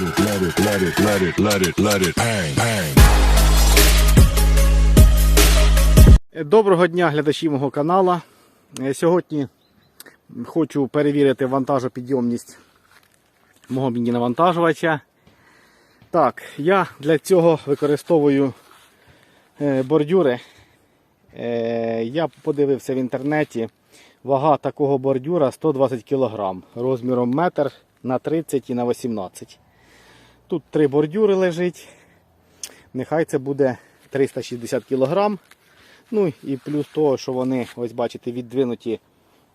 let it, let it, let it, let it, let it bang, bang. Доброго дня, глядачі мого канала. Е, Сьогодні хочу перевірити вантажопідйомність мого міні-навантажувача. Так, я для цього використовую е, бордюри. Е, Я подивився в інтернеті. Вага такого бордюра 120 кг розміром метр на 30 і на 18. Тут три бордюри лежить. Нехай це буде 360 кг. Ну і плюс того, що вони, ось бачите, віддвинуті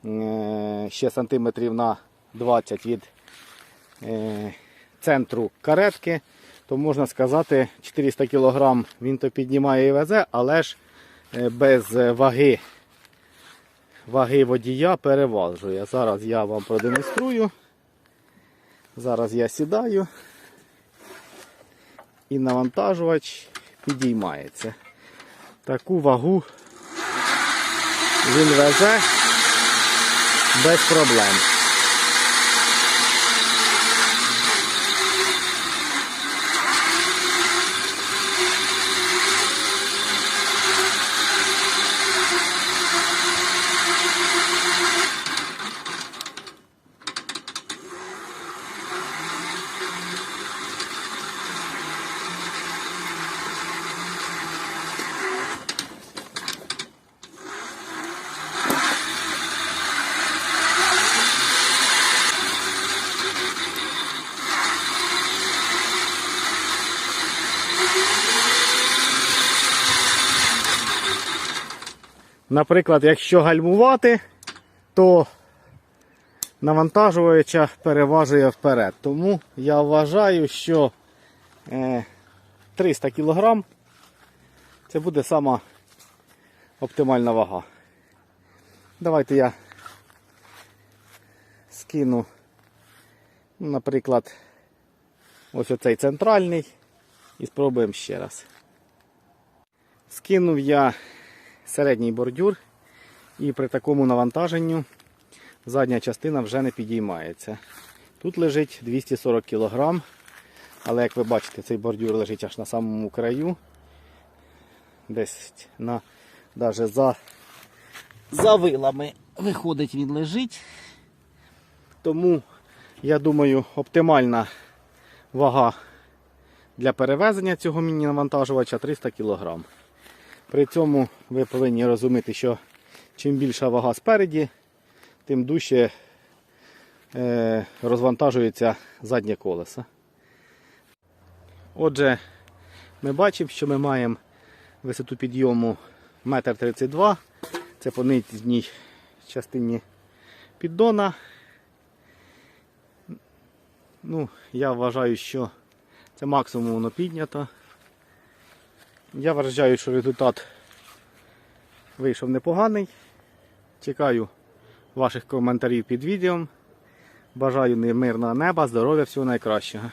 е, ще сантиметрів на 20 від е, центру каретки, то можна сказати, 400 кг він то піднімає і везе, але ж е, без ваги, ваги водія переважує. Зараз я вам продемонструю. Зараз я сідаю і навантажувач підіймається. Таку вагу він везе без проблем. Наприклад, якщо гальмувати, то навантажувача переважує вперед. Тому я вважаю, що е, 300 кг це буде сама оптимальна вага. Давайте я скину, ну, наприклад, ось оцей центральний і спробуємо ще раз. Скинув я середній бордюр і при такому навантаженню задня частина вже не підіймається. Тут лежить 240 кг, але як ви бачите, цей бордюр лежить аж на самому краю. Десь на, даже за, за вилами виходить він лежить. Тому, я думаю, оптимальна вага для перевезення цього міні-навантажувача 300 кг. При цьому ви повинні розуміти, що чим більша вага спереді, тим дужче е, розвантажується заднє колесо. Отже, ми бачимо, що ми маємо висоту підйому 1,32 м. Це по нижній частині піддона. Ну, я вважаю, що це максимум воно піднято. Я вважаю, що результат вийшов непоганий. Чекаю ваших коментарів під відео. Бажаю мирного неба, здоров'я, всього найкращого.